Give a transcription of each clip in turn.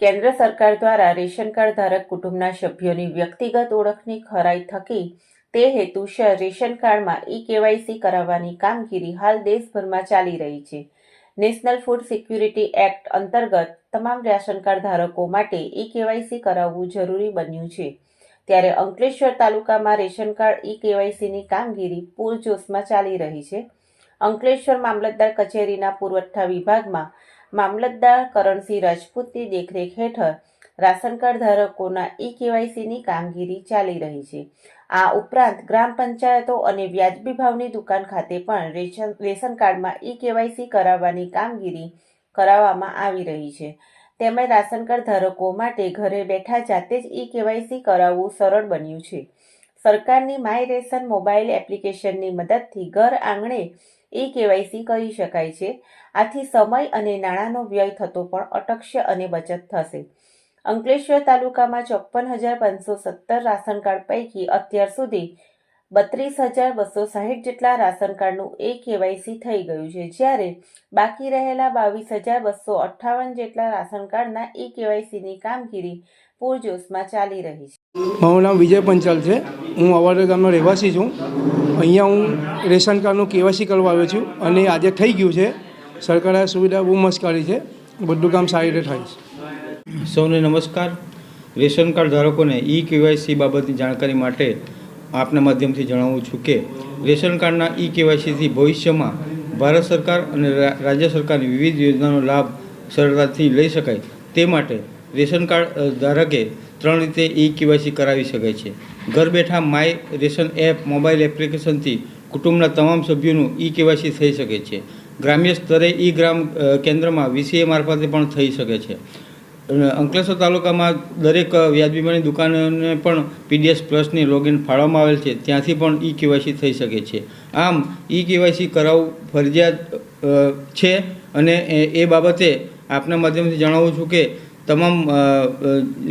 કેન્દ્ર સરકાર દ્વારા રેશન કાર્ડ ધારક કુટુંબના સભ્યોની વ્યક્તિગત ઓળખની ખરાઈ થકી તે હેતુસર રેશન કાર્ડમાં ઈ કેવાયસી કરાવવાની કામગીરી હાલ દેશભરમાં ચાલી રહી છે. નેશનલ ફૂડ સિક્યુરિટી એક્ટ અંતર્ગત તમામ રેશન કાર્ડ ધારકો માટે ઈ કેવાયસી કરાવવું જરૂરી બન્યું છે. ત્યારે અંકલેશ્વર તાલુકામાં રેશન કાર્ડ ઈ કેવાયસીની કામગીરી પૂરજોશમાં ચાલી રહી છે. અંકલેશ્વર મામલતદાર કચેરીના પુરવઠા વિભાગમાં મામલતદાર કરણસિંહ રાજપૂતની દેખરેખ હેઠળ રાશન કાર્ડ ધારકોના ઈ કેવાયસીની કામગીરી ચાલી રહી છે. આ ઉપરાંત ગ્રામ પંચાયતો અને વ્યાજબી ભાવની દુકાન ખાતે પણ રેશન રેશન કાર્ડમાં ઈ કેવાયસી કરાવવાની કામગીરી કરાવવામાં આવી રહી છે. તેમજ રાશન કાર્ડ ધારકો માટે ઘરે બેઠા જાતે જ ઈ કેવાયસી કરાવવું સરળ બન્યું છે. સરકારની માય રેશન મોબાઈલ એપ્લિકેશનની મદદથી ઘર આંગણે ઈ કેવાયસી કરી શકાય છે. આથી સમય અને નાણાંનો વ્યય થતો પણ અટકશે અને બચત થશે. અંકલેશ્વર તાલુકામાં ચોપ્પન હજાર પાંચસો સત્તર રાશન કાર્ડ પૈકી અત્યાર સુધી બત્રીસ હજાર બસો સાહીઠ જેટલા રાશન કાર્ડનું એ કેવાયસી થઈ ગયું છે. જ્યારે બાકી રહેલા બાવીસ હજાર બસો અઠ્ઠાવન જેટલા રાશન કાર્ડના એ કેવાયસીની કામગીરી પૂરજોશમાં ચાલી રહી છે. મારું નામ વિજય પંચાલ છે. હું અવાડા ગામનો રહેવાસી છું. અહીંયા હું રેશન કાર્ડનું કેવાયસી કરવા આવ્યો છું અને આજે થઈ ગયું છે. સરકારે આ સુવિધા બહુ મસ્ત કરી છે. બધું કામ સારી રીતે થાય છે. સૌને નમસ્કાર. રેશન કાર્ડ ધારકોને ઈ કેવાયસી બાબતની જાણકારી માટે આપના માધ્યમથી જણાવું છું કે રેશન કાર્ડના ઈ કેવાયસીથી ભવિષ્યમાં ભારત સરકાર અને રાજ્ય સરકારની વિવિધ યોજનાનો લાભ સરળતાથી લઈ શકાય તે માટે રેશન કાર્ડ ધારકે ત્રણ રીતે ઈ કેવાયસી કરાવી શકે છે. ઘર બેઠા માય રેશન એપ, મોબાઈલ એપ્લિકેશનથી કુટુંબના તમામ સભ્યોનું ઈ કેવાયસી થઈ શકે છે. ગ્રામ્ય સ્તરે ઈ ગ્રામ કેન્દ્રમાં વીસીએ મારફતે પણ થઈ શકે છે. અંકલેશ્વર તાલુકામાં દરેક વ્યાજબીમાની દુકાનોને પણ પીડીએસ પ્લસની લોગિન ફાળવવામાં આવેલ છે. ત્યાંથી પણ ઈ કેવાયસી થઈ શકે છે. આમ ઈ કેવાયસી કરાવવું ફરજિયાત છે અને એ બાબતે આપના માધ્યમથી જણાવું છું કે તમામ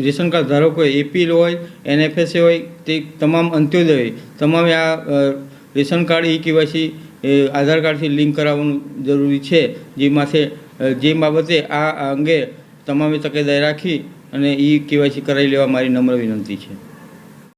રેશન કાર્ડ ધારકોએ એપીએલ હોય, એનએફએસએ હોય, તે તમામ અંત્યોદય હોય તમામે આ રેશન કાર્ડ ઈ કેવાયસી એ, આધાર કાર્ડથી લિંક કરાવવાનું જરૂરી છે. જે માથે જે બાબતે આ અંગે તમામે તકેદારી રાખી અને એ કેવાયસી કરાવી લેવા મારી નમ્ર વિનંતી છે.